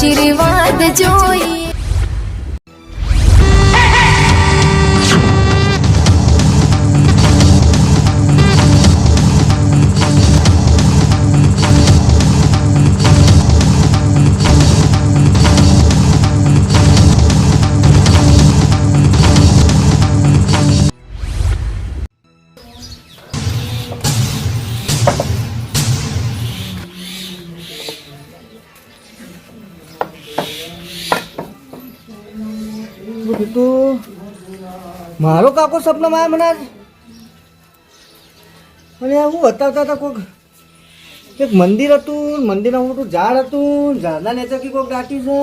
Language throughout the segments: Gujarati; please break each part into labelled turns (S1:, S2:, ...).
S1: આશીર્વાદ જોઈએ.
S2: મારો કાકો સપનો આવ્યો મને અને હું બતાવતા હતા કોઈક એક મંદિર હતું, મંદિરમાં મોટું ઝાડ હતું, ઝાડના નીચેથી કોઈક દાટી છે.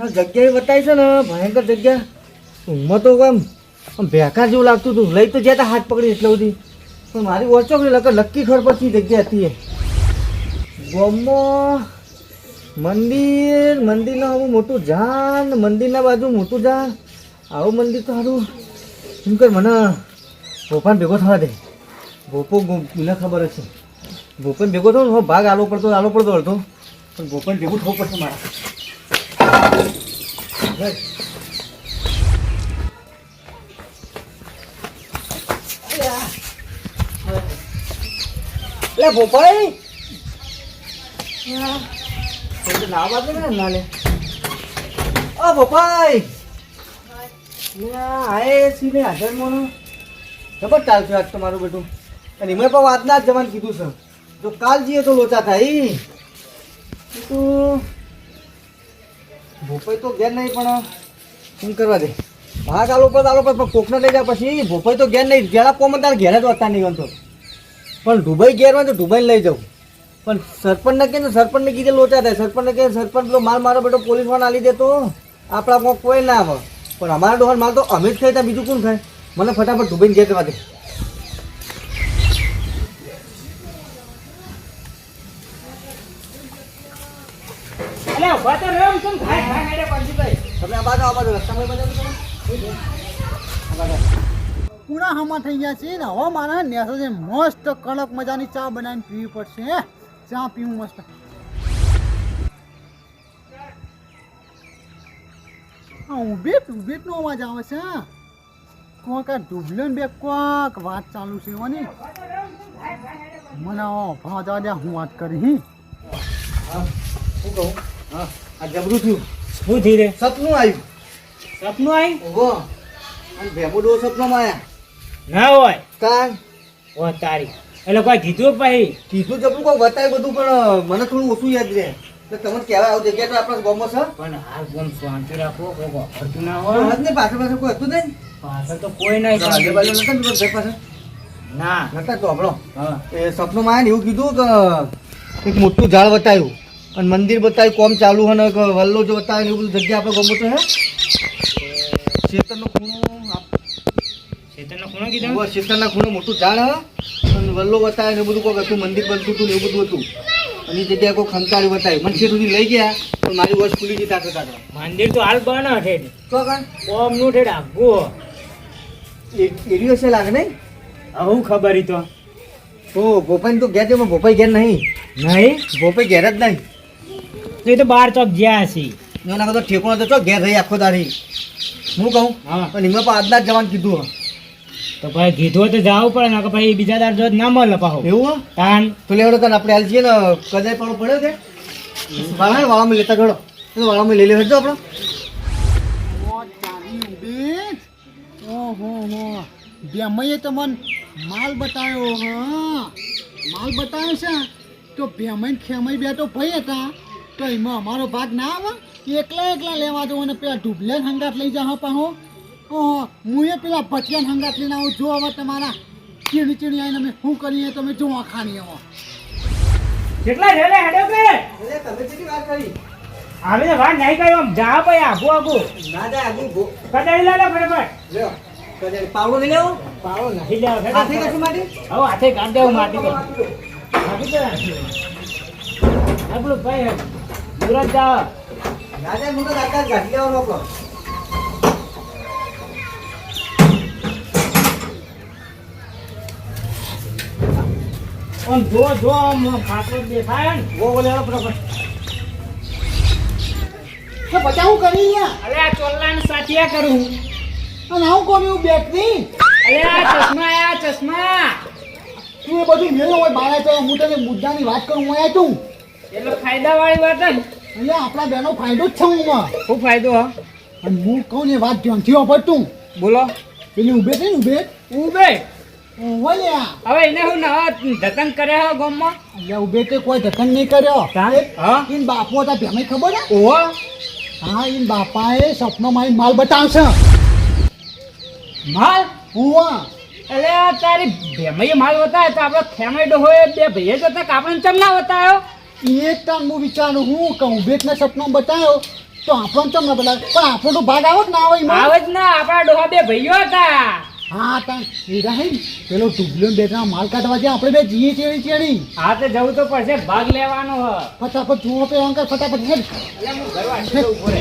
S2: આ જગ્યા એ બતાવી છે ને, ભયંકર જગ્યા. ઊંઘમાં તો આમ આમ ભેકાર જેવું લાગતું હતું. લઈ તો જ્યાં તા હાથ પકડી એટલે બધી. પણ મારી ઓછો લગર લક્કી ખર પછી જગ્યા હતી એ. ગોમમાં મંદિર, મંદિરનું આવું મોટું ઝાડ, મંદિરના બાજુ મોટું ઝાડ. આવું મંદિર તો સારું. એમ કર મને ભોપાને ભેગો થવા દે. ભોપો મને ખબર હશે. ભોપન ભેગો થયો ને ભાગ આલો પડતો આલો પડતો હતો પણ ભોપન ભેગું થવું પડશે મારા. લે ભોપાઈ ના વાત ને ના લે ઓ ભોપાઈ આએ સીને હાજર મોનો. ચાલશે આજ તમારું બેટું. અને એમાં પણ વાતના જ જવાનું કીધું છે. જો કાલ જઈએ તો લોચા થાય તો ભોપાઈ તો ઘેર નહીં, પણ શું કરવા દે? ભાગ ચાલો પર ચાલો પર કોકને લઈ જાય પછી. ભોપાઈ તો ઘેર નહીં, ઘેરા કોમ તાર ઘેર જ હોતા નહીં બનતો પણ દુબઈ ઘેર હોય તો દુબઈ લઈ જાઉં. પણ સરપંચને કે સરપંચને કીધે લોચા થાય. સરપંચને કહે સરપંચ પેલો માલ મારો બેટો પોલીસવાળા આલી દેતો. આપણા કોઈ ના આવે. પણ અમારા ડોહર માલ તો અમે જ ખાઈ ત્યાં બીજું કોણ ખાય? મને ફટાફટ ધૂબીને ઘેર જવા દે.
S3: પૂરા હામાં થઈ ગયા છે ને હવે મારે નેસો છે મસ્ત કડક મજાની ચા બનાવીને પીવી પડશે હે? ચા પીવું મસ્ત. ઉભેટ ઉભેટનો અવાજ આવે છે. કોક આ ડૂબલન બે કોક વાત ચાલુ છે એવાની મને ભાજા જવા દે હું વાત કરી હી.
S2: હા શું કહું હા આ જબરું થયું
S4: શું થઈ રે
S2: સપનું આવ્યું.
S4: સપનું આવ્યું?
S2: ઓહો. અને ભેમો ડો સપનામાં આવ્યા
S4: ના હોય.
S2: કાં?
S4: ઓ તારી. એટલે કોઈ કીધું પછી?
S2: કીધું જબરું કોઈ બતાવ્યું બધું પણ મને થોડું ઓછું યાદ રહે. એટલે તમને કહેવાય આવું જગ્યા તો આપણે ગામમાં છે?
S4: પણ હાલ કોમ શાંતિ રાખો કોઈ વાપરતું ના હોય.
S2: હદ ને પાછળ પાછળ કોઈ હતું નહીં?
S4: પાછળ તો કોઈ નહીં.
S2: તો આજુબાજુ નતા ને ઘર પાસે
S4: ના.
S2: નતા તો આપણો? એ સપનું ને એવું કીધું કે એક મોટું ઝાડ બતાવ્યું. અને મંદિર બતાવ્યું કોમ ચાલુ હોય ને વલ્લો જો બતાવે એવું બધું જગ્યા આપણે ગમતો હે? શેતરનો ખૂણો
S4: ચેતનનો ખૂણો કીધું?
S2: શેતરના ખૂણો મોટું ઝાડ હે? અને વલ્લો બતાવે ને બધું કોઈક હતું મંદિર બનતું હતું ને એવું બધું હતું. અને એ જગ્યાએ કોઈ ખંકાળી બતાવ્યું મને સુધી લઈ ગયા પણ મારી વોચ ખુલી ગઈ તાકે તાકે
S4: મંદિર તો હાલ બને છે
S2: તો
S4: કણ બોમનું ઠેડ આખું
S2: એરિયો છે લાગે નહીં?
S4: આવું ખબર ઈ તો?
S2: તો ભોપાઈ તો ઘેર છે પણ ભોપાઈ ઘેર નહીં.
S4: નહીં?
S2: ભોપાઈ ઘેર જ નહીં.
S4: તો એ તો બાર ચોક જ્યાં હશે
S2: એના તો ઠેકોણો તો ઘેર રહી આખો દાડી. હું કહું?
S4: હા.
S2: પણ એમાં પણ આજના જ જવાન કીધું હે.
S4: તો ભાઈ કીધું તો જવું પડે ને ભાઈ બીજા દાર જો ના મળે પાહો.
S2: એવું?
S4: તાન
S2: તો લેવડો તને આપણે હાલ જઈએ ને કદાચ પણ પડ્યો છે વાળા વાળામાં લેતા ગળો. વાળામાં લઈ લેવા જો આપણો.
S3: ઓહો હો બેમઈએ તો મન માલ બતાવ્યો હા? માલ બતાવ્યો છે તો ખેમઈ બે તો ભાઈ હતા. તો એમાં અમારો ભાગ ના આવે? એકલા એકલા લેવા જવું અને પેલા ઢુબલે હંગાત લઈ જાઓ પાહો? ઓહો હું એ પેલા ભટિયાન હંગાત લઈને આવું જો હવે તમારા ચીણી ચીણી આવીને અમે શું કરીએ તમે જો ખાણી આવો.
S4: કેટલા રેલે હેડો કે?
S2: તમે કેટલી વાત કરી?
S4: આવે ને વાત નહીં કર્યો આમ જા ભાઈ આબુ આબુ
S2: ના જાય આબુ ભો
S4: કદાઈ લે લે ફટાફટ.
S2: લ્યો કદાચ પાવડો લઈ લેવો.
S4: પાવો નહીં લેવો
S2: હાથે કશું માટી?
S4: હવે હાથે કાઢ દેવું માટી તો. માટી તો આપણું ભાઈ સુરત જા
S2: ના મોટો દાદા ગાડી લેવાનો આપણો
S4: આમ જો જો આમ ખાતો દેખાય ને
S2: વો વો લેવાનો
S3: તો બચા હું કરી
S4: અરે આ ચોલ્લાને સાચિયા કરું.
S3: અને આવું કર્યું બેટરી?
S4: અરે આ ચશ્મા આ ચશ્મા.
S3: તું એ બધું મેળો હોય બારે તો હું તને મુદ્દાની વાત કરું હું આયા તું.
S4: એટલે ફાયદા વાળી વાત જ.
S3: એટલે આપણા બેનો ફાયદો જ છે હું
S4: શું ફાયદો હ?
S3: અને હું કહું ને વાત ધ્યાનથી વાપર
S4: બોલો.
S3: પેલી ઉભે છે ને ઉભે
S4: ઉભે હવે એને હું નવા ધતંગ કરે હો ગામમાં?
S3: એટલે ઉભે તે કોઈ ધકન નહીં કર્યો.
S4: હા?
S3: ઈન બાપુ હતા ભેમે ખબર
S4: ઓહો.
S3: હા ઈન બાપાએ સપનો મારી માલ બતાવશે.
S4: માલ?
S3: હુવા
S4: એટલે તારી ભેમઈ માલ બતાવે તો આપણે ફેમેડો હોય બે ભાઈએ જ હતા કે આપણે ચમ ના બતાવ્યો?
S3: એ ટાઈમ હું વિચારું હું કે ઉભેટને સપનો બતાવ્યો તો આપણો ચમ ના બતાવ્યો પણ આપણો તો ભાગ આવો જ ના આવે.
S4: આવે જ ના આપણા ડોહા બે ભાઈઓ હતા.
S3: હા તાં હીરા હે પેલો ટુબલો ને માલ કાઢવા જાય આપણે બે જીએ ચેડી ચેડી.
S4: હા તે જવું તો પડશે ભાગ લેવાનો હ.
S3: ફટાફટ જુઓ પે અંકલ ફટાફટ હેડ.
S4: એટલે હું ઘરવા છે ઉપર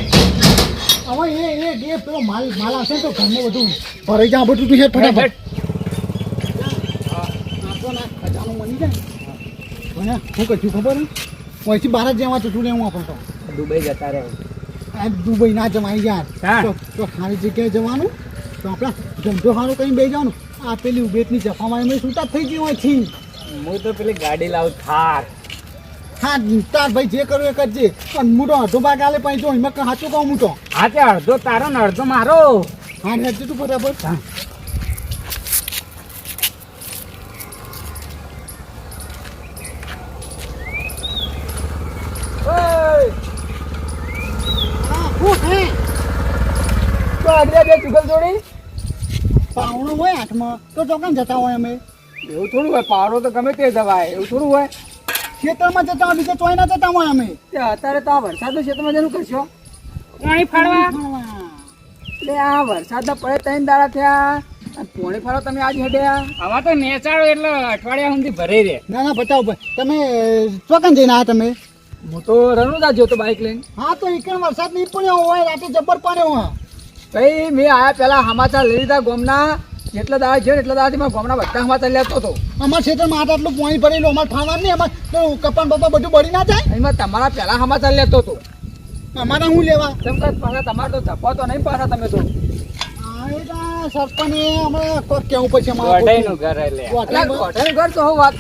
S3: હવે એ એ એ પેલો માલ માલ આવશે તો ઘરને બધું ભરાઈ જાય બધું તું હેડ ફટાફટ. ખજાનો મળી જાય હું કશું ખબર? અહીંથી બહાર જ જવા ચૂંટું હું આપણે તો.
S4: દુબઈ જતા રહે.
S3: આ દુબઈ ના જવાય યાર. તો તો સારી જગ્યાએ જવાનું. તો આપણે ધંધો સારો કઈ બે જવાનું. આ પેલી ઉબેટની જફામાં એમાં સુતા થઈ ગયું હોયથી.
S4: હું તો પેલી ગાડી લાવું થાર.
S3: હા તાર ભાઈ જે કરું એ કરજે. પણ હું તો અડધો ભાગ આલે પછી જો એમાં સાચું કહું હું તો
S4: હા તે અડધો તારો ને અડધો મારો.
S3: હા હેડજે તું બરાબર. હા, હું હે
S4: તો આગળ બે ચુગલ જોડી
S3: હોય તો ચોકન જતા હોય અમે.
S4: એવું થોડું હોય પાવડો તો ગમે તે જવાય એવું થોડું હોય.
S3: ખેતરમાં જતા હોય બીજે ચોય ના જતા હોય અમે.
S4: અત્યારે તો આ વરસાદનું ખેતરમાં જેનું કરશો? પાણી ફાડવા એટલે આ વરસાદના પડે ત્રણ દાડા થયા અને પોણી ફાળો તમે આજ હેડ્યા આવા તો નેચાડો એટલે અઠવાડિયા સુધી ભરે રે
S3: ના ના બતાવો ભાઈ તમે ચોકન જઈને આ તમે?
S4: હું તો રણુદા જોતો બાઇક લઈને.
S3: હા તો એકણ વરસાદ નહીં પડ્યો હોય રાતે જબર પડ્યો હા
S4: ભાઈ મેં આયા પહેલા સમાચાર લઈ લીધા ગોમના. જેટલા દાડા છે ને એટલા દાડાથી મારા ગામના બધા સમાચાર લેતો હતો.
S3: અમારા ક્ષેત્રમાં આટ આટલું પાણી ભરેલું અમારે ખાવાનું નહીં અમારે તો કપાન બપા બધું બળી ના જાય?
S4: એમાં તમારા પહેલા સમાચાર લેતો હતો.
S3: અમારા હું લેવા?
S4: તેમ કે પાછા તમારે તો ધપ્પો તો નહીં પાછા તમે તો.
S3: એ હમણાં કેવું પછી અમારે
S4: ઘર તો હું વાત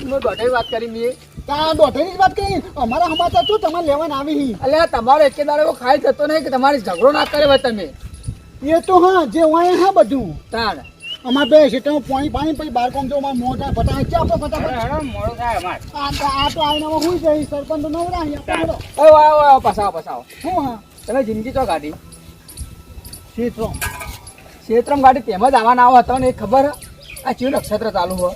S4: વાત કરી મેં
S3: ત્યાં દોઢેની વાત કરી? અમારા સમાચાર શું તમારે લેવાને આવી હી.
S4: એટલે તમારો એકે દાડો એવો ખાઈ જતો નહીં કે તમારી ઝઘડો ના કરે હોય તમે.
S3: એ તો હા જે હોય હા બધું.
S4: તાણ.
S3: અમારે બે ક્ષેત્રમાં પાણી પાણી પછી બાર કોમ જો અમારે મોટા પતા છે આપણે ફટાફટ.
S4: મોડું થાય અમાર.
S3: આ તો તો આવીને હું હુઈ જઈ સરપંચ તો નવરા અહીંયા.
S4: ઓય વાવ વાવ પસાવો પસાવો
S3: શું હા
S4: તમે જિંદગી ચો ગાડી?
S3: ક્ષેત્રો
S4: ક્ષેત્રમ ગાડી તેમ જ આવવાના આવો હતો ને એ ખબર? આ ચિયું નક્ષત્ર ચાલુ હોય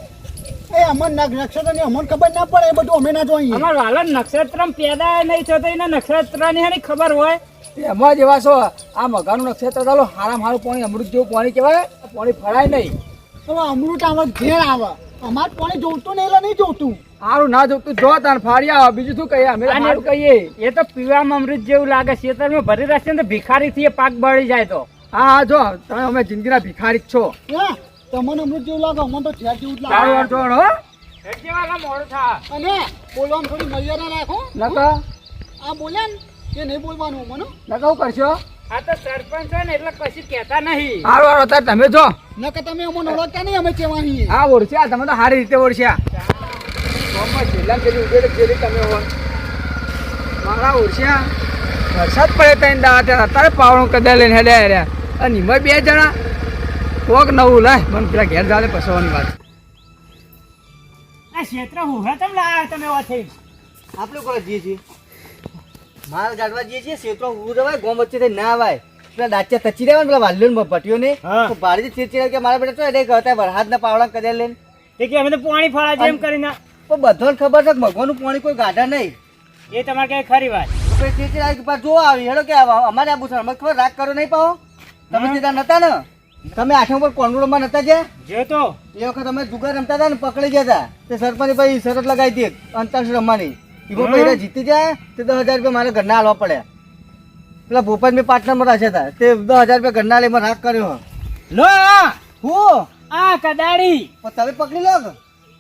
S3: એ અમર નક્ષત્રની અમન ખબર ના પડે એ બધું અમે ના જોઈએ.
S4: અમાર વાલન નક્ષત્રમ પેદા નહીં થતો એના નક્ષત્રની હાની ખબર હોય? એમાં જેવા છો. આ મગાનું નક્ષત્ર ચાલો હારામ હારું પાણી અમૃત જેવું પાણી કહેવાય. પાણી ફળાય નહીં.
S3: તો અમૃત આમાં ઘેર આવે. અમારે પાણી જોતું નહીં એટલે નહીં જોતું.
S4: સારું ના જોતું જો તાર ફાડી આવે. બીજું શું કહીએ? અમે સારું કહીએ. એ તો પીવામાં અમૃત જેવું લાગે છે. તમે ભરી રહેશે ને તો ભિખારી થી પાક બળી જાય તો. હા હા જો તમે અમે જિંદગીના ભિખારી જ છો.
S3: હા? તમને અમૃત જેવું લાગે અમને તો ઠેર જેવું જ
S4: સારું
S3: લાગે
S4: અડધો હો. મોડું થા?
S3: અને બોલવાનું થોડી મર્યાદા રાખો.
S4: નકા
S3: આ બોલ્યા ને. એ નહીં બોલવાનું મને?
S4: નકા હું કરશો? આ તો સરપંચ છે ને એટલે કશું કહેતા નહીં. હારો હારો અત્યારે તમે જો.
S3: કે તમે અમને ઓળખતા નહીં અમે કેવા આ
S4: હા ઓળખ્યા તમે તો સારી રીતે ઓળખ્યા ગામમાં છેલ્લા પેલી ઉભેલી પેલી તમે હો મારા ઓળખ્યા વરસાદ પડે ત્યાં દાડા ત્યાં અત્યારે પાવણું કદાચ લઈને હેડ્યા હેડ્યા અને નિમય બે જણા. કોક નવું લાય મને પેલા ઘેર જાલે પસવાની વાત. આ ક્ષેત્ર હું તમે લાયા તમે ઓથી
S2: આપણે કોઈ જઈએ છીએ? માલ ગાડવા જઈએ છીએ ક્ષેત્રો ઉભું રવાય ગોમ વચ્ચે ના આવાય પેલા દાચ્યા તચી રહ્યા ને પેલા વાલ્યો ને
S4: હા.
S2: ને ભારે ચીરચીરા કે મારા બેટા તો એટલે કહેતા વરસાદ ના પાવડા કર્યા લઈને.
S4: તે કે અમે તો પાણી ફાળા જેમ કરીને.
S2: પણ બધાને ખબર છે મગવાનું ભગવાનનું પાણી કોઈ ગાઢા નહીં.
S4: એ તમારે કઈ ખરી વાત.
S2: ચીરચીરા જો આવી. હેડો કે આવા અમારે આ છે અમે ખબર રાગ કરો નહીં પાવો તમે સીધા નતા ને તમે આઠમ પર કોન્ડોળમાં નતા જ્યાં
S4: જો તો.
S2: એ વખત અમે જુગાર રમતા હતા ને પકડી ગયા હતા. તે સરપંચ ભાઈ શરત લગાવી હતી અંતાક્ષરી રમવાની. એમાં પહેલા જીતી જાય તે દસ હજાર રૂપિયા મારે ઘરના હાલવા પડ્યા પેલા ભોપાલ મેં રાખ્યા હતા તે દસ હજાર રૂપિયા ઘરના લઈ રાગ કર્યો.
S4: લો
S2: હું?
S4: આ કદાડી
S2: તમે પકડી લો કે?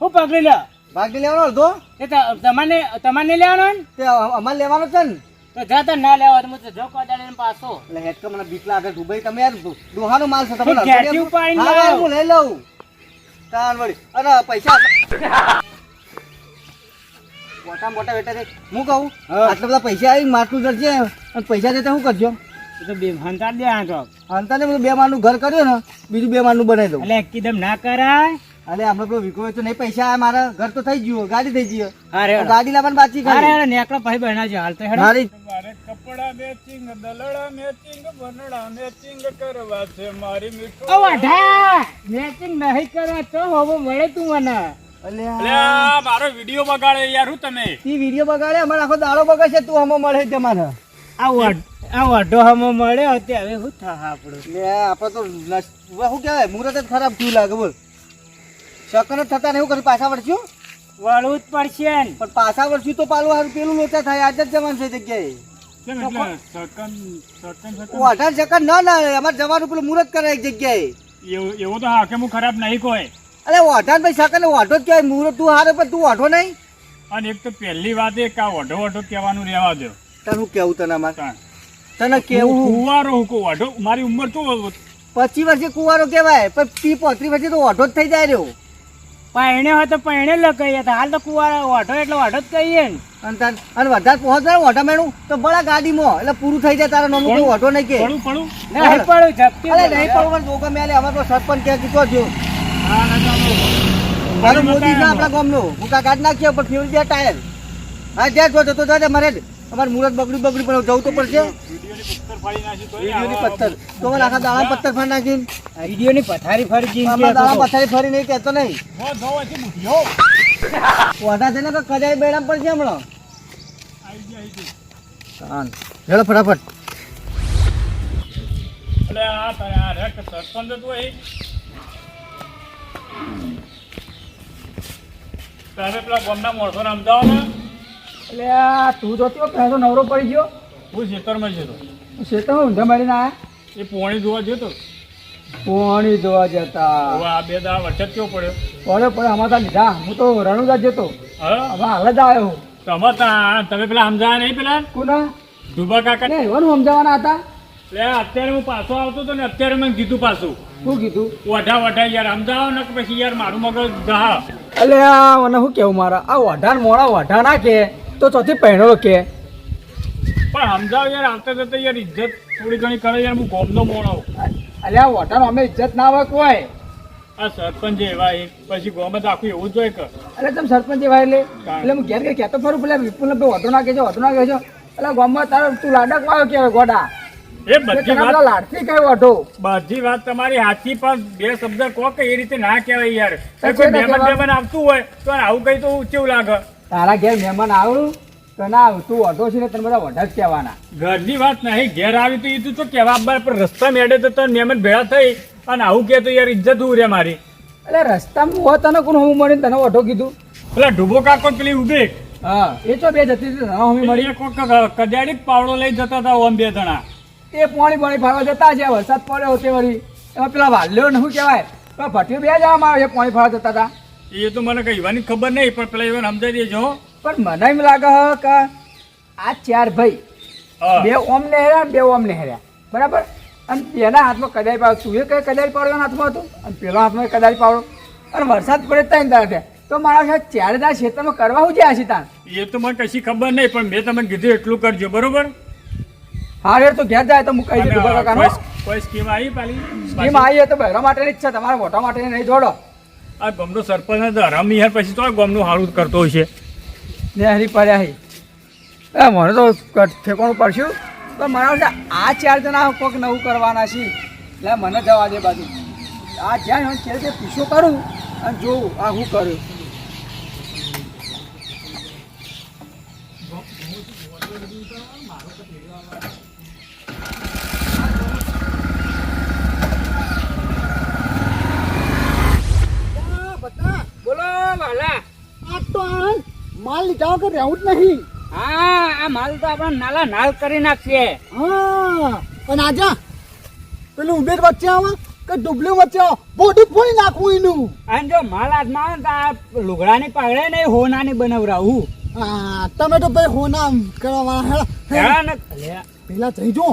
S4: હું પકડી લો.
S2: ભાગી લેવાનો અડધો?
S4: એ તમારે તમારે લેવાનો
S2: તે અમારે લેવાનો છે ને?
S5: તો જા તો ના લેવા તમે તો જો કોદાળીને પાછો.
S2: એટલે હેડકા મને બીક લાગે દુબઈ તમે યાર દોહાનો માલ છે તમને
S5: તો
S2: હા, લઈ લઉં. તાન વળી. અરે પૈસા મોટા મોટા બેટા હું કહું આટલા બધા પૈસા આવી માટલું જડશે અને પૈસા દેતા શું કરજો.
S5: તો બે હંતા દે આ તો.
S2: અંતને બધું બે માળનું ઘર કર્યું ને બીજું બે માળનું બનાવી દઉં.
S5: એટલે એકદમ ના કરાય.
S2: અરે આપણે પેલો વિકો તો નહીં પૈસા આયા મારા ઘર તો થઈ ગયું ગાડી થઈ ગઈ.
S5: અરે
S2: ગાડી લાવવાની બાકી
S5: અરે અરે નેકળો ભાઈ બહેના છે હાલ તો હેડો.
S2: મારી
S6: કપડા મેચિંગ દલડા મેચિંગ બનડા મેચિંગ કરવા છે મારી મીઠું.
S5: ઓ વાઢા! મેચિંગ નહીં કરવા તો હવે મળે તું મને.
S2: અલ્યા.
S6: મારો વીડિયો બગાડે યાર હું તમે
S2: ઈ વીડિયો બગાડે અમારે આખો દાડો બગાડશે તું હમો મળે છે તમારે.
S5: આ આ વાઢો હમો મળ્યો તે હવે શું થા આપણું
S2: લે આપણે તો શું કહેવાય મુહૂર્ત જ ખરાબ થયું લાગે બોલ. શકન જ થતા ને એવું કર્યું પાછા વળશું?
S5: વળવું જ પડશે
S2: પણ પાછા વળશું તો પાલું હારું પેલું લોચા થાય આજ જ જવાનું છે જગ્યાએ.
S6: કેમ એટલે સકન સકન સકન
S2: ઓ અઢાર સેકન્ડ ના ના અમારે જવાનું પેલું મુહૂર્ત કરે એક જગ્યાએ.
S6: એવું એવું તો હા કે હું ખરાબ નહીં કોઈ.
S2: અરે ઓઢા ભાઈ સાકર ઓઢો જ કહેવાય. મૂરો તું હારે પણ તું ઓઢો નહીં.
S6: અને એક તો પહેલી વાત એ કે આ વઢો વઢો કહેવાનું રહેવા દો.
S2: તને હું કેવું તને અમારે તને કેવું
S6: કુવારો હું કહું વઢો? મારી ઉંમર તો
S2: પચીસ વર્ષે કુવારો કહેવાય પણ તી પોત્રીસ વર્ષે તો ઓઢો જ થઈ જાય રહ્યો.
S5: પૈણે હોય તો પૈણે લ કહીએ તો હાલ તો કુવારો ઓઢો એટલે ઓઢો જ કહીએ ને.
S2: અને તાર અને વધારે પહોંચે ઓઢા મેણું તો બળા ગાડીમાં એટલે પૂરું થઈ જાય તારા નોમ કોઈ ઓઢો નહીં કે.
S6: પડું પડું.
S5: નહીં પડું ઝપકી
S2: નહીં પડું પણ જોગો મેલે અમારો સરપંચ કે કીધો જો
S6: હા
S2: મારો મોદી છે આપણા ગામનો. હું કા કાઢ નાખ્યો પણ ફ્યુલ ગયા ટાયર. હા જ્યાં જો તો દાદા મારે અમારે મુરત બગડી બગડી પણ જવું તો પડશે.
S6: વિડીયોની પથ્થર નાખી
S2: તો મને આખા પથ્થર ફાડી નાખીને.
S5: વિડીયોની પથારી ફરી
S2: નહીં કહેતો નહીં. ઓઢા છે ને કે કજાઈ બેડામ પડશે હમણાં. હેડો ફટાફટ.
S6: એટલે આ તારે પેલા ગામના સમજાવો ને.
S5: એટલે આ તું તો કેવો પહેલો નવરો પડી ગયો.
S6: હું ખેતરમાં જતો હતો
S5: ઊંધા મારીને આયા?
S6: એ પોણી જોવા જતો
S5: પોણી જોવા જતા.
S6: હવે આ બે વચ્ચે જ કેવો પડ્યો?
S5: પડે પડે અમારે ત્યાં લીધા. હું તો રણુદા જતો હવે હાલ જ આવ્યો
S6: તમે તમે પેલા સમજાયા નહીં પેલા?
S5: કોના?
S6: ડુબા કાકા
S5: ને એવાનું સમજાવવાના હતા.
S6: એટલે અત્યારે હું પાછો આવતો હતો ને અત્યારે મેં કીધું પાછું.
S5: શું કીધું?
S6: વઢા વઢા યાર સમજાવો ને કે પછી યાર મારું મગજ દહા.
S5: એટલે આ મને શું કેવું મારા? આ વઢાણ મોડા વઢા ના કે તો ચોથી પહેણો કે.
S6: પણ સમજાવ યાર આવતા જતા યાર ઇજ્જત થોડી ઘણી કરે યાર હું ગોમનો મોડો
S5: એટલે આ વઢાણ અમે ઇજ્જત ના હોય
S6: આ સરપંચ એવા પછી ગોમાં તો આખું એવું જ હોય કે.
S5: એટલે તમે સરપંચ એવા એટલે? એટલે હું ઘેર ઘેર કહેતો ફરું પેલા વિપુલ ભાઈ વધુ ના છે વધુ ના કહેજો. એટલે ગોમમાં તારો તું લાડક આવ્યો કે ગોડા?
S6: એ બધી વાત
S5: લાડથી કઈ વાઢો
S6: બધી વાત તમારી સાચી પણ બે શબ્દ કો કે એ રીતે ના કહેવાય યાર. કોઈ મહેમાન મહેમાન આવતું હોય તો આવું કઈ તો કેવું લાગે?
S5: તારા ઘેર મહેમાન આવું તો ના તું વઢો છે ને તને બધા વઢા જ કહેવાના.
S6: ઘરની વાત નહીં ઘેર આવી તો એ તું તો કહેવા બાર પણ રસ્તા મેળે તો તને મહેમાન ભેળા થઈ અને આવું કે તો યાર ઇજ્જત ઉ રે મારી.
S5: એટલે રસ્તામાં હું તને કોણ હું મળીને તને વઢો કીધું?
S6: પેલા ડૂબો કાકો પેલી ઊભી.
S5: હા એ તો બે જતી હતી મળી.
S6: કદાડી પાવડો લઈ જતા હતા ઓમ બે જણા.
S5: તે પાણી પાણી ફરવા જતા છે વરસાદ પડ્યો તે વળી એમાં પેલા વાલ્યો ને શું કહેવાય? પેલા ભટ્ટીઓ બે જવામાં આવે છે પાણી ફરવા જતા હતા
S6: એ તો મને કહેવાની ખબર નહીં પણ પેલા એને સમજાવી દેજો.
S5: પણ મને એમ લાગે હ કે આ ચાર ભાઈ બે ઓમ ને હેર્યા બે ઓમ ને હેર્યા. બરાબર? અને એના હાથમાં કદાચ પાડો. તું એ કઈ કદાચ પાડવાનો હાથમાં હતું? અને પેલા હાથમાં કદાચ પાડો. અને વરસાદ પડે ત્યાં તારે તો મારા સાહેબ ચાર તાર ક્ષેત્રમાં કરવા હું જ્યાં છે તાર
S6: એ તો મને કશી ખબર નહીં પણ મેં તમને કીધું એટલું કરજો બરોબર?
S5: હા રે તો ઘેર જાય તો હું કહી
S6: અને
S5: દીધું
S6: કોઈ કોઈ સ્કીમ આવી પાલી?
S5: સ્કીમ આવી તો બહેરા માટેની જ છે તમારા મોટા માટે નહીં જોડો.
S6: આ ગમનો સરપંચ હતો હરામી યાર પછી તો ગમનું હારું કરતો હોય છે.
S5: ને હરી પડ્યા હી. એ મને તો ઠેકાણું પડશું. પણ મારા છે આ ચાર જણા કોઈક નવું કરવાના છે. એટલે મને જવા દે બાજુ. આ જ્યાં હું ત્યારે તે પીછો કરું અને જોઉં આ હું કર્યું
S3: બધા
S5: બોલો વાલા.
S3: આ તો માલ લીધા વગર રહેવું જ નહીં.
S5: હા આ માલ તો આપણે નાલા નાલ કરી નાખીએ.
S3: હા પણ આજા પેલું ઉબેર વચ્ચે આવે કે ડુબલી વચ્ચે બોડી ફોડી નાખવું એનું.
S5: અને જો માલ હાથમાં આવે ને તો આ લુગડાની પાઘડે ને હોનાની બનાવરાવું.
S3: હા તમે તો ભાઈ હોના કરવા વાળા
S4: હેડા
S3: પેલા થઈ જો.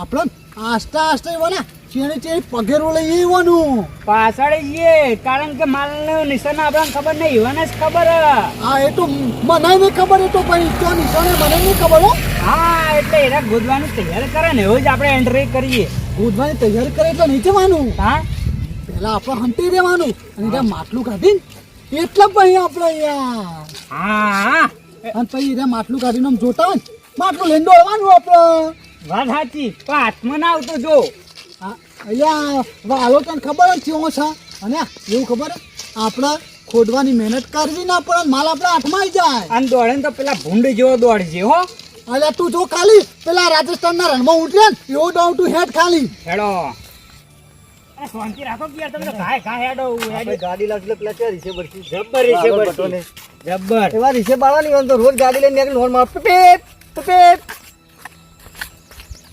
S3: આપણે આસ્તા આસ્તા એવાના ચેણી ચેણી પગેરો લઈ આવવાનું
S4: પાછળ જઈએ કારણ કે માલનું નિશાન આપણને ખબર નહીં એવાને જ ખબર હા.
S3: એ તો મને નહીં ખબર એ તો ભાઈ તો નિશાને મને નહીં ખબર હો.
S4: હા એટલે એના ગોદવાની તૈયાર કરે ને એવું જ આપણે એન્ટ્રી કરીએ.
S3: ગોદવાની તૈયારી કરે એટલે નહીં જવાનું.
S4: હા?
S3: પેલા આપણે હંટી રહેવાનું અને ત્યાં માટલું કાઢીને એટલા પછી આપણે અહીંયા.
S4: હા.
S3: અને પછી ત્યાં માટલું કાઢીને આમ જોતા હોય ને, માટલું લઈને દોડવાનું આપણે.
S4: વાત સાચી પણ હાથમાં ના આવતો જો.
S3: અહીંયા વાલો તને ખબર જ કેવો છે. અને એવું ખબર આપણે ખોદવાની મહેનત કરવી ના પડે માલ આપણા હાથમાં આવી જાય.
S4: અને દોડે તો પેલા ભૂંડ જેવો દોડજે હો.
S3: અલ્યા તું જો ખાલી પેલા રાજસ્થાનના રણમાં ઉતરે ને એવો દોડ તું હેડ ખાલી.
S4: હેડો. શાંતિ રાખો યાર તમે તો ઘાય હેડો
S2: આપણે ગાડી પેલા
S4: જબ્બર જબ્બર.
S2: એવા રીસે બાળવાની તો રોજ ગાડી લઈને નીકળી હોર્ન માર પેપ પીપ.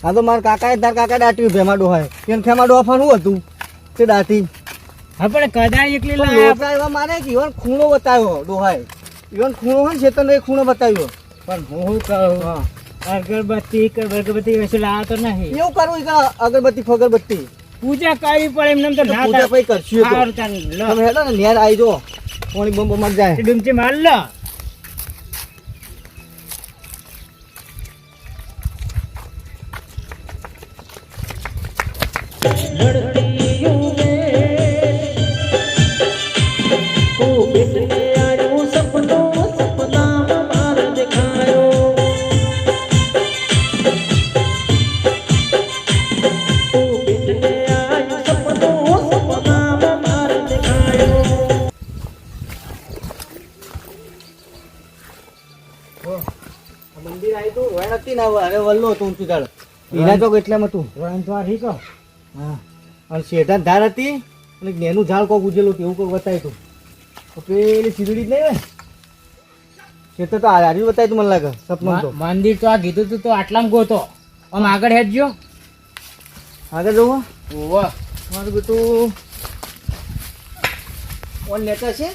S2: હા તો મારા કાકાએ તાર કાકા દાટ્યું ભેમા ડોહાએ એને ખેમા ડોહા ફાનું હતું. તે દાટી.
S4: હા પણ કદાચ એકલી લાયા
S2: એવા મારે કે ઈવન ખૂણો બતાવ્યો ડોહાએ. ઈવન ખૂણો હોય ને ચેતન એ ખૂણો બતાવ્યો.
S4: પણ હું કહું? અગરબત્તી અગરબત્તી વસ્તુ લાવો તો નહીં.
S2: એવું કરવું કે અગરબત્તી ફગરબત્તી?
S4: પૂજા કરવી પડે એમને એમ તો ના
S2: પૂજા. પછી કરશું. તમે હેડો ને નેર આવી જો. પાણી બંબ મર જાય.
S4: ડુમચી માર લો.
S2: હતી હવે વલ્લો હતો ઊંચું ઝાડ એના તો એટલામાં હતું
S4: રણદ્વાર હીકો
S2: હા. અને શેઢા ધાર હતી અને નેનું ઝાડ કોક ઉજેલું હતું એવું કોક બતાવ્યું હતું. તો પેલી સીધડી જ નહીં હોય? તો હારી બતાવ્યું તું મને લાગે સપનું તો.
S4: મંદિર તો આ કીધું તું તો આટલામાં ગોતો આમ આગળ હેડજો.
S2: આગળ જવું.
S4: ઓવા.
S2: મારું બેટું. ઓન લેતા છે?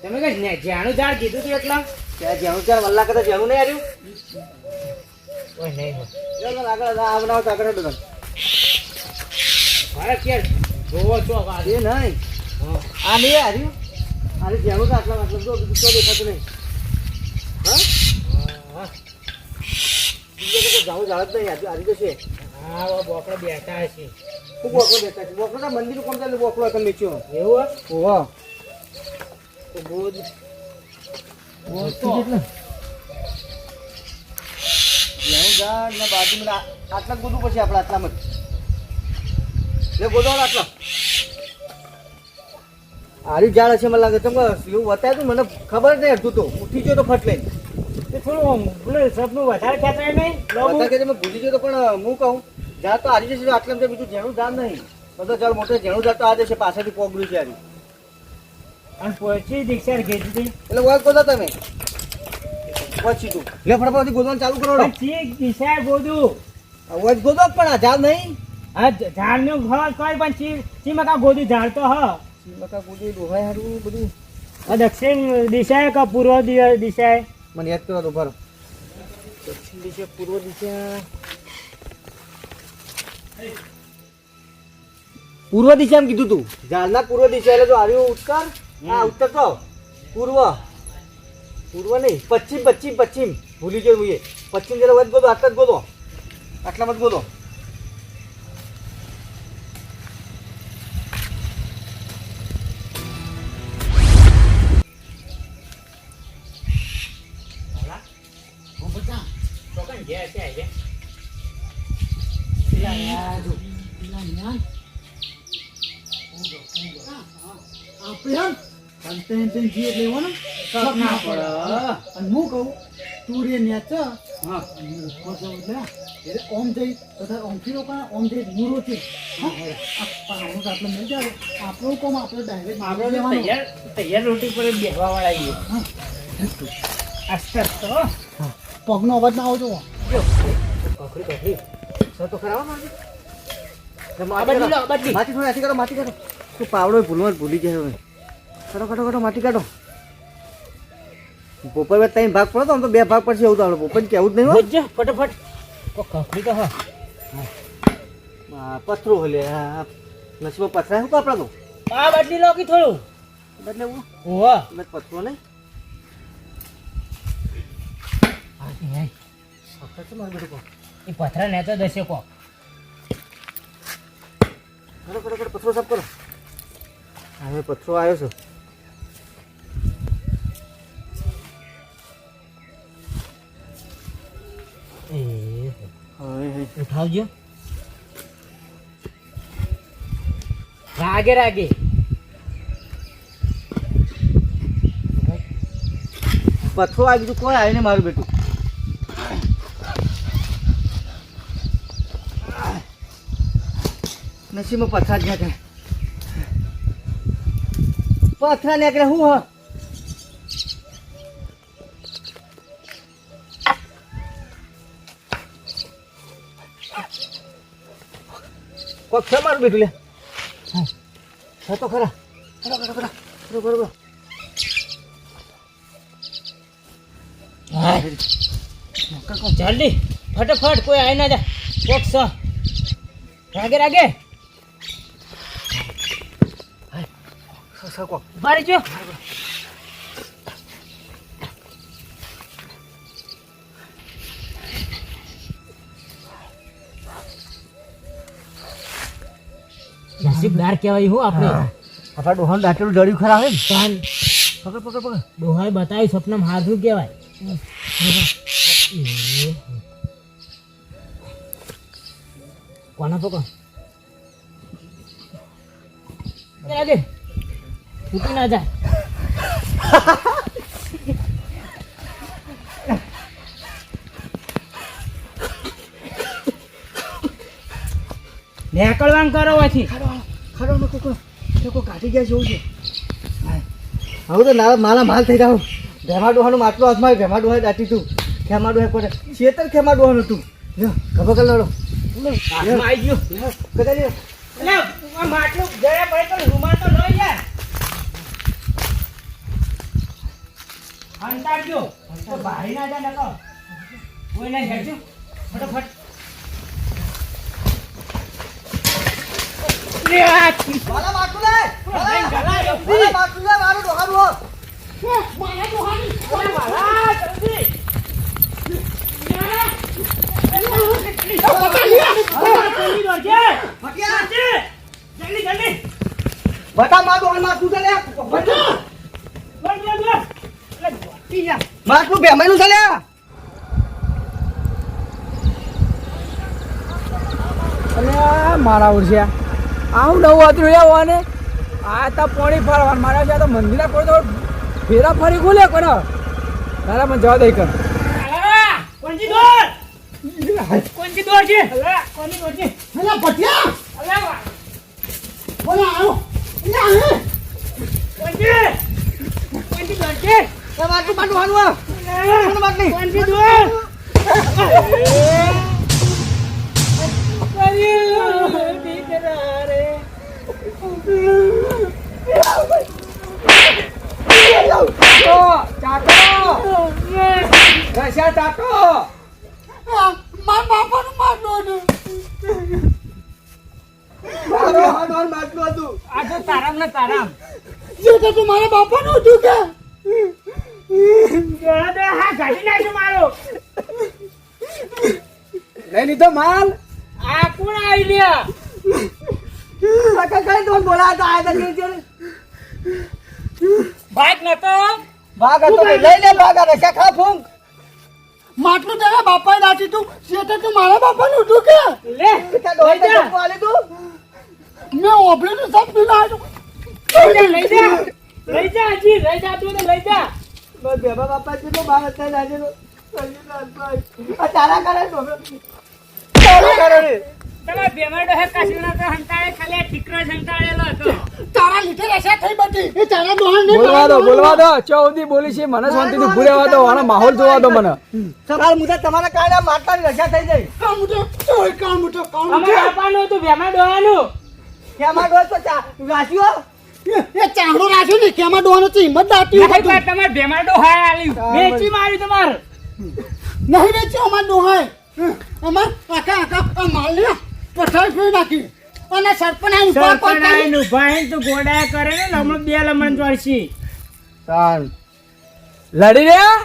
S4: તમે કઈ જ્યાંનું ઝાડ કીધું તું એટલા?
S2: ત્યાં ઝાડ વલ્લા કરતા જેનું નહીં હાર્યું?
S4: ઓય નહીં હોય.
S2: આગળ આ બનાવો તો આગળ તમે.
S4: મારે ક્યાં જોવો છો
S2: એ નહીં. આ નહીં હાર્યું અરે જેનું તો આટલા આટલા જો બીજું કોઈ દેખાતું નહીં. હા? તો જાવું જાળ જ નહીં. હારી હારી તો છે
S4: હા બોકડે બેઠા હશે.
S2: હું બોકડો બેઠા છે? બોકડો મંદિર કોણ ચાલે? બોકડો તમે
S4: એવું
S2: ઓવા
S4: તો બોધ
S2: ને બાજુ આટલા જ પછી આપણે આટલામાં જ. લે ગોદો આટલા. હારી ઝાડ છે મને લાગે. તમે એવું બતાવ્યું તું? મને ખબર નહીં હતું તો. ઉઠી ગયો તો ફટ લઈને.
S4: તે થોડું પેલું સપનું વધારે ખેંચાય નહીં લોબુ?
S2: કે તમે ભૂલી ગયો તો પણ હું કહું તો હારી જશે તો બીજું જેનું ઝાડ નહીં. બધો ચાલ મોટો જેનું ઝાડ તો આ જશે પાછળથી પોગડ્યું છે
S4: અને પછી દીક્ષા ખેંચી
S2: એટલે વાત ગોદો તમે. પછી તું. લે ફટાફટ ગોદવાનું ચાલુ કરો ને.
S4: દિશા ગોદું
S2: અવાજ ગોદો પણ આ ઝાડ નહીં?
S4: આ ઝાડનું ઘર કોઈ પણ ચી ચીમકા ગોદી ઝાડ તો હ.
S2: ચીમકા ગોદી ડોહાય હારું બધું.
S4: આ દક્ષિણ દિશાએ કે પૂર્વ દિશા? દિશાએ
S2: મને યાદ કરો ભરો. દક્ષિણ દિશા પૂર્વ દિશા. પૂર્વ દિશામાં કીધું તું. ઝાડના પૂર્વ દિશા એટલે જો આવ્યું ઉત્તર? હા ઉત્તર તો. પૂર્વ. પૂર્વ નહીં, પશ્ચિમ પશ્ચિમ પશ્ચિમ. ભૂલી ગયો પશ્ચિમ જરા વધ ગોદો આટલા જ ગોદો આટલામાં જ ગોદો
S3: હે જી એટલે લેવાનું
S4: તક ના પડે.
S3: અને હું કહું તું રે
S4: હા.
S3: અને હું એટલે ઓમ જઈ તથા ઓમથી રોકાણ ઓમ જઈ મૂરો છે. હા. આ પાવનું આટલું મળી જાય. આપણું કોમ આપણે ડાયરેક્ટ
S4: આપણે તો તૈયાર રોટી પર જ વાળા છીએ. અસ્તર તો
S3: પગનો અવાજ ના આવજો
S2: પકડી સર તો મારી.
S4: બદલી.
S2: માટી થોડી તું પાવડો ભૂલવા ભૂલી હવે. કાઢો કાઢો કાઢો માટી કાઢો. પોપર ત્રણ ભાગ પડો તો આમ તો બે ભાગ પડશે એવું તો આપણે પોપર કેવું જ નહીં હો.
S4: બોલજો ફટાફટ. કો ખખડી તો હા.
S2: પથરો હલે નસીબો પથરા શું કાપડા તો
S4: આ બદલી લો કે થોડું
S2: બદલે એવું
S4: ઓહો
S2: પથરો નહીં?
S4: એ પથરા ને તો દસે કો
S2: કરો કરો કરો પથરો સાફ કરો. હવે પથરો આવ્યો છે.
S4: ઉઠાવજો. રાગે રાગે.
S2: પથરો આવી બીજું કોઈ આવીને મારું બેટું. નસીબમાં પથરા જ નીકળે પથરા નીકળે શું હ? કોક છે મારું બેટું લે. હા. તો ખરા. ખરા ખરા ખરા. ખરો ખરો
S4: જલ્દી ફટાફટ કોઈ આવી ના જા કોક સ. રાગે રાગે. મારી જો. નસીબદાર કહેવાય હું આપણે.
S2: આપણા ડોહાનું દાંતેલું ડળ્યું ખરા આવે ને? પકડ પકડ પકડ.
S4: ડોહાએ બતાવ્યું સપનામાં હારું કહેવાય. કોના પકડ? રાજે ફૂટી ના જાય. નેકળવાનું કરો પછી
S2: ખરો ને કોકો કોકો કાઢી ગયા જેવું છે? હવે તો ના મારા માલ થઈ જાવ ભેમા ડોહાનું માટલું હાથમાં ભેમા ડોહા દાટી તું. ખેમા ડોહા કોને શેતર ખેમા ડોહાનું તું. ખબર કર લડો.
S4: આવી ગયું.
S2: કદાચ લ્યો.
S4: એટલે આ માટલું જરા પડે તો રૂમાલ તો લઈ યાર હંતાડજો. તો બારી ના જા નકો કોઈ ના હેડજો. ફટાફટ લે આ છી.
S2: મારા માટલું લે
S4: લઈને ગલાયો.
S2: મારા માટલું લે મારું ડોહાનું હો.
S4: ઓય વાલા, જલ્દી. જલ્દી દોડજે.
S2: ભટિયા,
S4: જલ્દી જલ્દી
S2: બટા મારું ડોહાનું માટલું છે લે. માટલું ભેમાઈનું છે લે
S5: મારા ઉડ્યા આવું નવું હતું આવવાને આ તો પોણી ફરવાનું મારા ત્યાં તો મંદિરે કોઈ તો ફેરા ફરી ખોલે કોને તારા મને જવા દે કર
S4: કોણજી દોડ કોણજી દોડ છે? અલા, કોની દોડ છે?
S3: અલા ભટિયા.
S4: અલા,
S3: બોલા આવો. અલા
S4: કોણજી કોણજી દોડ છે? કોણજી દોડ?
S3: મારા
S4: તારામ ને
S3: હતું કે
S5: લઈ લીધો માલ?
S4: આ કોણ આવી લ્યા?
S2: કાકા તો બોલાતા કે
S4: બાઈક નતો.
S2: ભાગ હતો લઈ લે ભાગ આ રસ્યા ખા ફૂંક.
S3: માટલું તારા બાપાએ દાટી તું. જે તો મારા બાપાનું હતું કે?
S4: લે
S2: તા ડોહા. તો આલે તું.
S3: મેં ઓબળે તો સબ પીલા આવ્યો.
S4: લઈ જા લઈ જા. લઈ જા તું લઈ જા.
S2: બસ બેબા બાપા છે તો બાર હતા લાજે તો તારા કરે તો તારા કરે રે
S4: તમે બેમાડો હે તો હંતાળે ખાલી ઠીકરો હંતાળેલો હતો.
S3: તારા લીધે રસા થઈ બધી. એ તારા દોહન ને
S5: બોલવા દો બોલવા દો. ચૌદી બોલી છે મને શાંતિથી ઉભું રહેવા દો આનો માહોલ જોવા દો મને.
S2: સવાલ મુદત તમારા કારણે માટલાની રજા થઈ જાય
S3: કામ ચોય કામ ઉઠો કામ ઉઠો
S4: અમારા બાપાનું બેમાડો આનું
S2: કેમાં ડોહ તો ચા રાખ્યો
S3: એ- ચાંદો રાખ્યો ને કેમાં ડોહાનો છે હિંમત દાટી
S4: નહીં પણ તમારે ભેમાડો હાય આલ્યું. વેચી મારી તમાર.
S3: નહીં વેચ્યો અમાર ડોહાય અમાર આખા આખા માલ ને પસાર કરી નાખી. અને સરપંચ આઈને ઊભા
S4: સરપંચ
S3: પડતા
S4: આઈને ઊભા આઈને તો ગોડાયા કરે ને હમણાં બે લમણ ચોરસી
S5: તાન લડી રહ્યા?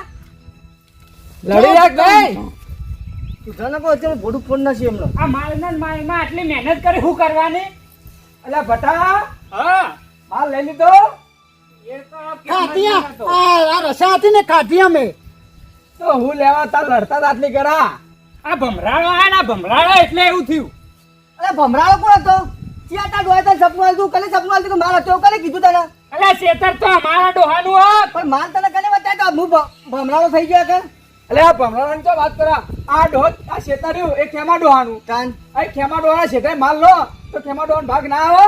S5: લડી કે નહીં?
S2: સુધારણા કહો અત્યારે મોઢું ફોન નથી એમનો.
S4: આ માલના માલમાં આટલી મહેનત કરી શું કરવાની?
S5: અલ્યા ભટા
S4: હા.
S5: માલ લઈ લીધો?
S3: રસા હતી ને ખાધી અમે.
S5: તો હું લેવા તા લડતા દાંતલી કરા
S4: આ ભમરાળો આ ના ભમરાળો એટલે એવું થયું.
S2: અરે ભમરાળો કોણ હતો? ચિયાટા ડોહા તાર સપનું આલતું કલે સપનું આલતું કે મારા હતો કલે કીધું તને?
S4: અલે શેતર તો અમારા ડોહાનું હો
S2: પણ માન તને કને બતાવ્યો તો હું ભમરાળો થઈ ગયો કે
S5: અલે આ ભમરાળાની તો વાત કરા. આ ડોહ આ શેતર્યું એ ખેમા ડોહાનું.
S2: કાન
S5: આ ખેમા ડોહાના શેતાએ માલ લો તો ખેમા ડોહાનો ભાગ ના આવે.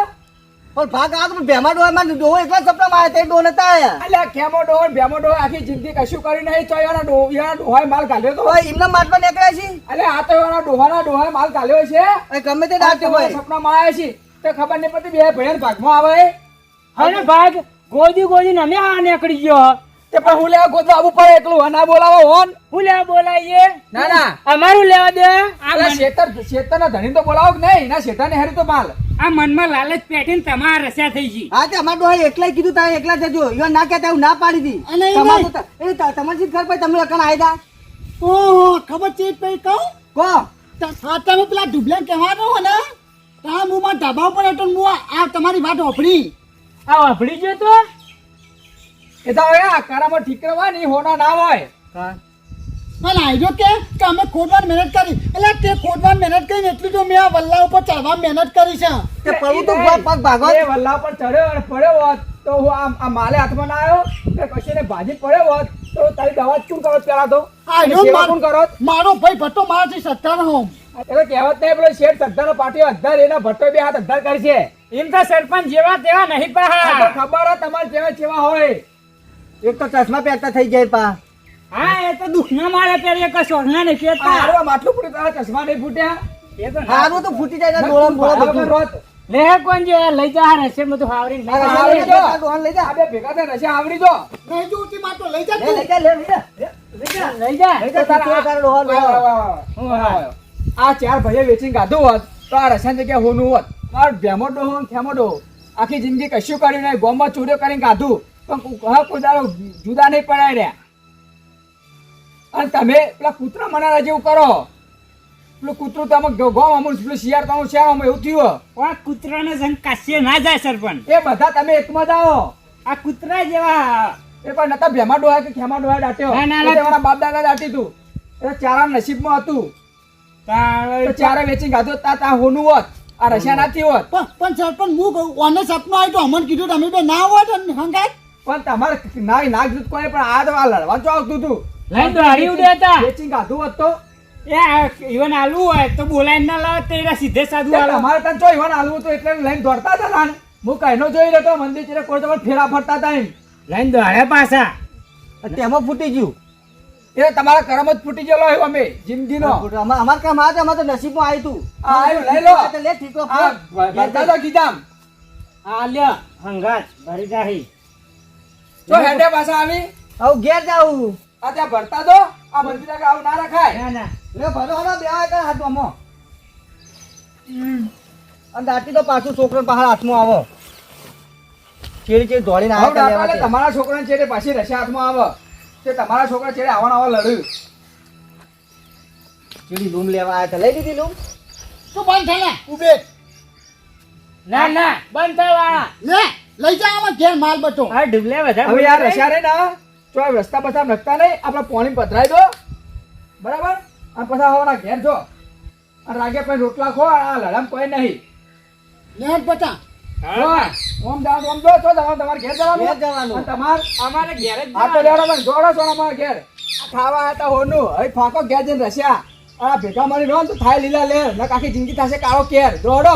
S2: પણ ભાગ આ તો ભેમા ડોહા માં ડોહો એકલા સપનામાં આવ્યા તે ડોહ નતા આયા?
S5: એટલે આ ખેમો ડોહ? ભેમો ડોહ આખી જિંદગી કશું કરી નહીં તો એના ડોહ એના માલ કાઢ્યો તો?
S2: તો એમના માટમાં નીકળ્યા છે?
S5: એટલે આ તો એના ડોહાના ડોહાએ માલ કાઢ્યો છે.
S2: અને ગમે તે
S5: તમારા
S2: હોય.
S5: સપનામાં છે? તો ખબર નહીં પડતી બે ભયન ભાગમાં આવે.
S4: હવે ભાગ ગોદી ગોદી ને અમે આ નીકળી ગયો.
S5: તે પણ હું લેવા ગોતવા આવવું પડે એકલું અને બોલાવો હોન.
S4: હું લેવા બોલાઈએ
S5: ના ના.
S4: અમારું લેવા દે. આ
S5: આ શેતર શેતરના ધણી તો બોલાવો કે નહીં? એના શેતાને હેરી તો માલ.
S4: આ મનમાં લાલચ પેટીને તમારા રસ્યા થઈ ગઈ.
S2: હા તે અમારા ડોહા એકલા કીધું તારે એકલા જજો યો ના કહેતા હું ના પાડી દી.
S3: અને એ
S2: તમારે
S3: નહીં.
S2: તો ત- એ તમારી શી ખબર પડી? તમે અકણ આયદા?
S3: ઓહો ખબર છે પઈ કહું?
S2: કો?
S3: તમે પેલા ડુબલા કહેવાનો હો ને તા હું મારા ધાબા ઉપર હતો ને હું આ તમારી વાત ઓફરી
S4: આ વાપરી જો તો?
S5: એ તો હવે આ કારામાં ઠીકરવા નહીં હોના ના હોય.
S3: અને આઈજો કે કે અમે ખોદવાની મહેનત કરી. એટલે તે ખોદવાની મહેનત કરીને એટલી તો મેં આ વલ્લા ઉપર ચડવા મહેનત કરી છે.
S2: તે પડવું તો પગ ભાગવા
S5: એ વલ્લા ઉપર ચડ્યો અને પડ્યો હોત તો હું આ આ માલે હાથમાં ના આવ્યો કે એને ભાજી પડ્યો હોત તો તારી દવા શું કરો પેલા તો?
S3: આ
S5: એની
S3: જો
S5: સેવા કરો?
S3: મારો ભાઈ ભટ્ટો મારાથી સત્તાનો હોમ.
S5: એટલે કહેવત નહીં પેલો શેઠ સત્તાનો પાટીઓ અદ્ધાર એના ભટ્ટો બે હાથ અધ્ધાર કરી છે.
S4: એમ તો સરપંચ જેવા તેવા નહીં પા
S5: ખબર હોય તમારે જેવા જેવા હોય.
S2: એક તો ચશ્મા પહેરતા થઈ જાય પા.
S4: હા એ તો દુઃખના મારે પેલી એક સોના ને
S5: કે તારો માટલું ફૂટે તારા ચશ્મા નહીં ફૂટ્યા
S4: એ તો ના-
S2: હારું તો ફૂટી જાય ડોળા બોળા
S5: રોત.
S4: લે કોણ જે લઈ જા રસે બધું હાવરી
S2: આ જા.
S5: આવડી જો.
S2: જા, લઈ જા.
S5: આબે ભેગા થા રસ્યા આવડી જો.
S3: નહીં જો ઉતી માટો લઈ જા તું.
S2: લઈ જા, લે, લઈ જા. લઈ જા.
S4: લઈ જા.
S2: તારા- તારા ડોહા,
S5: વાહ. આ ચાર ભાઈએ વેચીને ગાધું હોત તો આ રસાન જગ્યા હોનું હોત. મારો ભેમો ડોહો થેમોડો ખેમો ડોહો. આખી જિંદગી કશું કર્યું નહીં ગોમાં ચોરીઓ કરીને ગાધું. પણ કોઈ દાડો જુદા નહીં પડાય રહ્યા. અને તમે પેલા કૂતરા મનારા જેવું કરો. પેલું કૂતરું તમે ગોમ અમુલ પેલું શિયાળ તમે શ્યામ એવું થયું.
S4: પણ કૂતરાને સંગ કાશ્ય ના જાય સરપંચ.
S5: એ બધા તમે એકમાં જાઓ.
S4: આ કૂતરા જેવા
S5: એ પણ નતા ભેમા ડોહા કે ખેમા ડોહા દાટ્યો. એના બાપ દાદા દાટી તું. એ ચારા નસીબમાં હતું. ચારે વેચી ગાધો તા તા હોનું હોત. આ રશિયા નાથી હોત.
S3: પણ પણ સરપંચ હું કહું ઓને સપનો આવ્યું તો અમને કીધું તમે બે ના હોત હંગાય હંગાત.
S5: પણ તમારે ના ના જૂત કોઈ પણ આ તો આ લડવા આવતું હતું.
S4: લઈને દોડી ઉડ્યા હતા.
S5: વેચી ગાધું હોત તો?
S4: એ ઇવન આલુ હોય તો બોલાઈ ના લાવે તે સીધે સાધુ
S5: ત્યાં
S4: આલો
S5: અમારે તને જો ઈવન આલુ હતું એટલે લઈને દોડતા હતા ના હું કહીનો જોઈ રહ્યો મંદિર ચીરે કોઈ તમારે ફેરા ફરતા હતા એમ.
S4: લઈને દોડે પાછા.
S2: તેમાં ફૂટી ગયું.
S5: એ તમારા કરમ જ ફૂટી ગયેલો હોય અમે જિંદગી
S2: નો અમાર કામ આ છે, અમાર તો નસીબમાં આવ્યું તું.
S5: આવ્યું, લઈ લો.
S2: આ તો લે ઠીકો
S5: આ ભરતા તો કીધામ
S4: આ લ્યો હંગાજ ભરી જાહી.
S5: તો હેડે પાછા આવી.
S2: હવે ઘેર જાઉં.
S5: આ ત્યાં ભરતા દો. આ મંદિર આગળ આવું ના રખાય.
S4: ના ના.
S2: લે ભરો હલો બે આવે કાં હાથ આમાં અને દાટી તો પાછું છોકરો બહાર હાથમાં આવો. ચેડી ચેડી દોડીને આવે
S5: તમારા છોકરાને છેડે પાછી રશિયા હાથમાં આવે. તે તમારા છોકરા છેડે આવવા આવા લડ્યું
S2: ચેડી લૂમ લેવા આવ્યા હતા? લઈ લીધી લૂમ?
S3: તું બંધ થાય ઉભે.
S4: ના ના. બંધ થવા
S3: લે લઈ જાવ આમાં ઘેર માલ બટો.
S4: હા ડુબલે વધારે
S5: હવે યાર રશિયા રે ના જો આ રસ્તા બધા નખતા નહીં આપણે પોણી પધરાઈ દો. બરાબર? અને પછી આવવાના ઘેર જો. અને રાગે પછી રોટલા ખો આ લડામ કોઈ નહીં.
S3: નેટ બટા
S5: જો, ઓમ જાઓ ઓમ જો તો તમારે તમારે ઘેર જવાનું.
S2: ઘેર જવાનું.
S5: અને
S4: અમારે ઘેર જ
S5: આ તો
S4: જવાનું.
S5: જોડો છો ને ઘેર. આ ખાવા હતા હોનું. હવે ફાંકો ઘેર જઈને રસ્યા. આ ભેગા મળી રહો ને તો થાય લીલા લે. ને આખી જિંદગી થશે કાળો કેર. જોડો.